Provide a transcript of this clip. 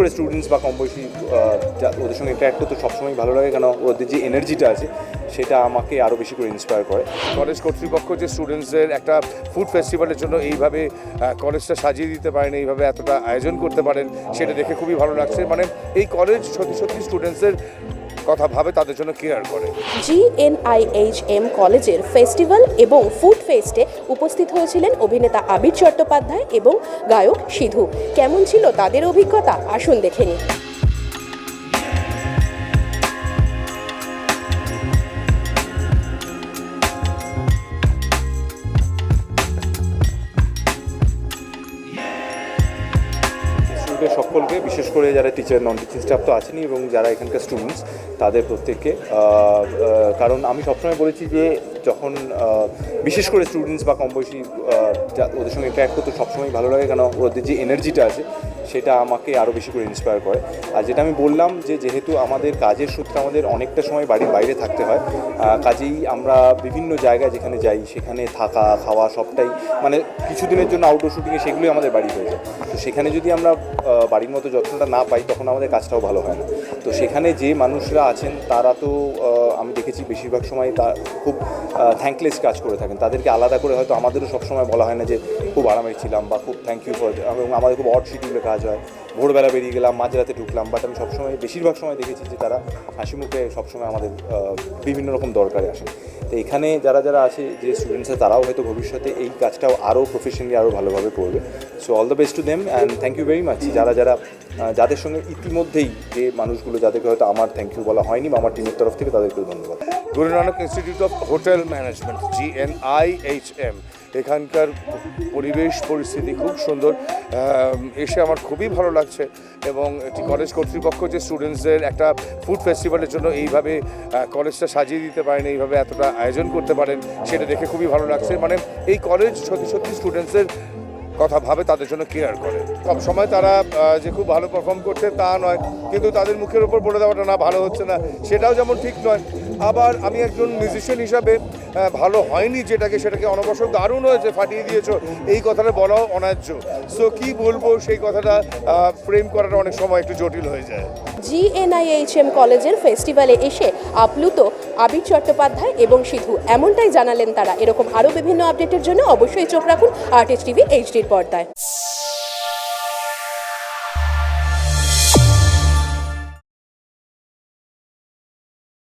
করে স্টুডেন্টস বা কম বয়সী ওদের সঙ্গে ইন্টারাক্ট করতে সবসময় ভালো লাগে, কেন ওদের যে এনার্জিটা আছে, সেটা আমাকে আরও বেশি করে ইন্সপায়ার করে। কলেজ কর্তৃপক্ষ যে স্টুডেন্টসদের একটা ফুড ফেস্টিভ্যালের জন্য এইভাবে কলেজটা সাজিয়ে দিতে পারেন, এইভাবে এতটা আয়োজন করতে পারেন, সেটা দেখে খুবই ভালো লাগছে। মানে এই কলেজ সত্যি সত্যি স্টুডেন্টসদের কথা ভাবে, তাদের জন্য কেয়ার করে। জিএনআইএইচএম কলেজের ফেস্টিভ্যাল এবং ফুড ফেস্টে উপস্থিত হয়েছিলেন অভিনেতা আবির চট্টোপাধ্যায় এবং গায়ক সিধু। কেমন ছিল তাদের অভিজ্ঞতা? আসুন দেখে নিই। স্টুডেন্টের সকলকে, বিশেষ করে যারা টিচার নন টিচিং স্টাফ তো আছেনই এবং যারা এখানকার স্টুডেন্টস তাদের প্রত্যেককে কারণ আমি সবসময় বলেছি যে যখন বিশেষ করে স্টুডেন্টস বা কম বয়সী ওদের সঙ্গে ইন্টারাক্ট করতে সবসময় ভালো লাগে, কেন ওদের যে এনার্জিটা আছে, সেটা আমাকে আরও বেশি করে ইন্সপায়ার করে। আর যেটা আমি বললাম যে, যেহেতু আমাদের কাজের সূত্রে আমাদের অনেকটা সময় বাড়ির বাইরে থাকতে হয় কাজেই আমরা বিভিন্ন জায়গায় যেখানে যাই, সেখানে থাকা, খাওয়া সবটাই মানে কিছুদিনের জন্য আউটডোর শুটিংয়ে সেগুলোই আমাদের বাড়ি হয়ে যায়। তো সেখানে যদি আমরা বাড়ির মতো যত্নটা না পাই, তখন আমাদের কাজটাও ভালো হয় না। তো সেখানে যে মানুষরা আছেন, তারা তো আমি দেখেছি বেশিরভাগ সময় তা খুব থ্যাঙ্কলেস কাজ করে থাকেন। তাদেরকে আলাদা করে হয়তো আমাদেরও সবসময় বলা হয় না যে খুব আরামে ছিলাম বা খুব থ্যাংক ইউ ফর এবং আমাদের খুব অড শিডিউলে কাজ হয়। ভোরবেলা বেরিয়ে গেলাম, মাঝরাতে ঢুকলাম বাট আমি সবসময়, বেশিরভাগ সময় দেখেছি যে তারা হাসি মুখে সবসময় আমাদের বিভিন্ন রকম দরকারে আসেন। তো এখানে যারা যারা আছে, যে স্টুডেন্টসরা তারাও হয়তো ভবিষ্যতে এই কাজটাও আরও প্রফেশনালি আরও ভালোভাবে করবে। So all the best to them and thank you very much যারা যারা যাদের সঙ্গে ইতিমধ্যেই যে মানুষগুলো, যাদেরকে হয়তো আমার থ্যাংক ইউ বলা হয়নি বা আমার টিমের তরফ থেকে, তাদেরকেও ধন্যবাদ। Guru Nanak institute of hotel management G N I H M এখানকার পরিবেশ, পরিস্থিতি খুব সুন্দর। এসে আমার খুবই ভালো লাগছে এবং এটি কলেজ কর্তৃপক্ষ যে স্টুডেন্টসদের একটা ফুড ফেস্টিভ্যালের জন্য এইভাবে কলেজটা সাজিয়ে দিতে পারেন, এইভাবে এতটা আয়োজন করতে পারেন, সেটা দেখে খুবই ভালো লাগছে। মানে এই কলেজ সত্যি সত্যি স্টুডেন্টসদের কথা ভাবে, তাদের জন্য কেয়ার করে। সব সময় তারা যে খুব ভালো পারফর্ম করছে তা নয়, কিন্তু তাদের মুখের উপর বলে দেওয়াটা না, ভালো হচ্ছে না, সেটাও যেমন ঠিক নয়। আবার আমি একজন মিউজিশিয়ান হিসাবে ভালো হয়নি যেটাকে, সেটাকে অনবসর দারুণ হয়েছে, ফাটিয়ে দিয়েছ। এই কথাটা বলাও অন্যায্য সো কি বলব, সেই কথাটা ফ্রেম করাটা অনেক সময় একটু জটিল হয়ে যায়। জিএনআইএইচএম কলেজের ফেস্টিভ্যালে এসে আপ্লুত আবির চট্টোপাধ্যায় এবং সিধু এমনটাই জানালেন তারা। এরকম আরও বিভিন্ন আপডেটের জন্য অবশ্যই চোখ রাখুন আর্টিস্ট টিভি এইচডির পর্দায়।